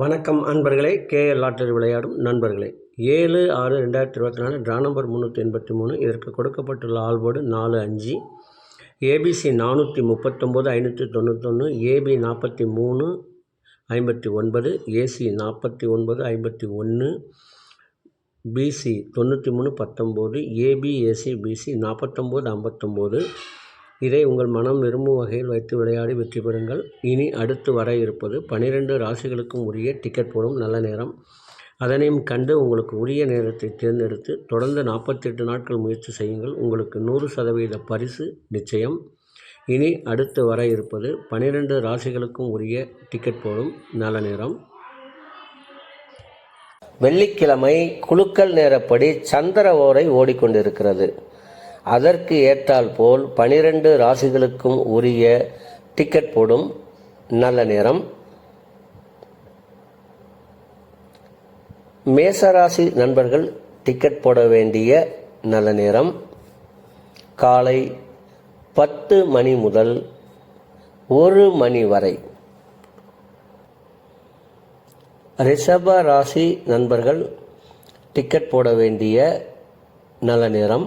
வணக்கம் அன்பர்களே KL lottery விளையாடும் நண்பர்களே. ஏழு ஆறு ரெண்டாயிரத்தி இருபத்தி நாலு ட்ரா நம்பர் முந்நூற்றி எண்பத்தி மூணு. இதற்கு கொடுக்கப்பட்டுள்ள ஆல்போர்டு நாலு அஞ்சு. ஏபிசி நானூற்றி முப்பத்தொம்போது ஐநூற்றி தொண்ணூத்தொன்று ஏபி நாற்பத்தி மூணு ஐம்பத்தி ஒன்பது. ஏசி நாற்பத்தி ஒன்பது ஐம்பத்தி ஒன்று. பிசி தொண்ணூற்றி மூணு பத்தொம்போது. ஏபி ஏசி பிசி நாற்பத்தொம்போது ஐம்பத்தொம்போது. இதை உங்கள் மனம் விரும்பும் வகையில் வைத்து விளையாடி வெற்றி பெறுங்கள். இனி அடுத்து வர இருப்பது பனிரெண்டு ராசிகளுக்கும் உரிய டிக்கெட் போடும் நல்ல நேரம். அதனையும் கண்டு உங்களுக்கு உரிய நேரத்தை தேர்ந்தெடுத்து தொடர்ந்து நாற்பத்தெட்டு நாட்கள் முயற்சி செய்யுங்கள். உங்களுக்கு நூறு சதவீத பரிசு நிச்சயம். இனி அடுத்து வர இருப்பது பனிரெண்டு ராசிகளுக்கும் உரிய டிக்கெட் போடும் நல்ல நேரம். வெள்ளிக்கிழமை குழுக்கள் நேரப்படி சந்திர ஓரை ஓடிக்கொண்டிருக்கிறது. அதற்கு ஏற்றால் போல் பனிரெண்டு ராசிகளுக்கும் உரிய டிக்கெட் போடும். நல்ல நேரம். மேசராசி நண்பர்கள் டிக்கெட் போட வேண்டிய நல்ல நேரம். காலை பத்து மணி முதல் ஒரு மணி வரை. ரிஷப ராசி நண்பர்கள் டிக்கெட் போட வேண்டிய நல்ல நேரம்.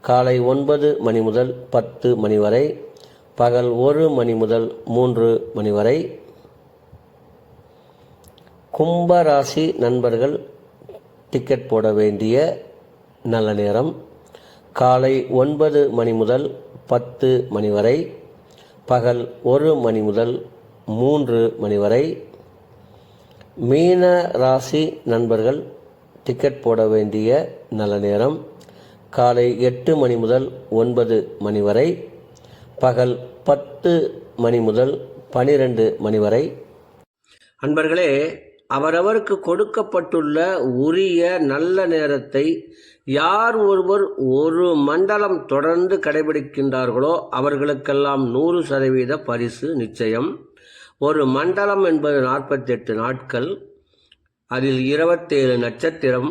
காலை ஒன்பது மணி முதல் பத்து மணி வரை பகல் ஒரு மணி முதல் மூன்று மணி வரை. கும்பராசி நண்பர்கள் டிக்கெட் போட வேண்டிய நல்ல நேரம். காலை ஒன்பது மணி முதல் பத்து மணி வரை பகல் ஒரு மணி முதல் மூன்று மணி வரை. மீன ராசி நண்பர்கள் டிக்கெட் போட வேண்டிய நல்ல நேரம். காலை எட்டு மணி முதல் ஒன்பது மணி வரை பகல் பத்து மணி முதல் பனிரெண்டு மணி வரை. அன்பர்களே அவரவருக்கு கொடுக்கப்பட்டுள்ள உரிய நல்ல நேரத்தை யார் ஒருவர் ஒரு மண்டலம் தொடர்ந்து கடைபிடிக்கின்றார்களோ அவர்களுக்கெல்லாம் நூறு சதவீத பரிசு நிச்சயம். ஒரு மண்டலம் என்பது நாற்பத்தெட்டு நாட்கள் அதில் இருபத்தேழு நட்சத்திரம்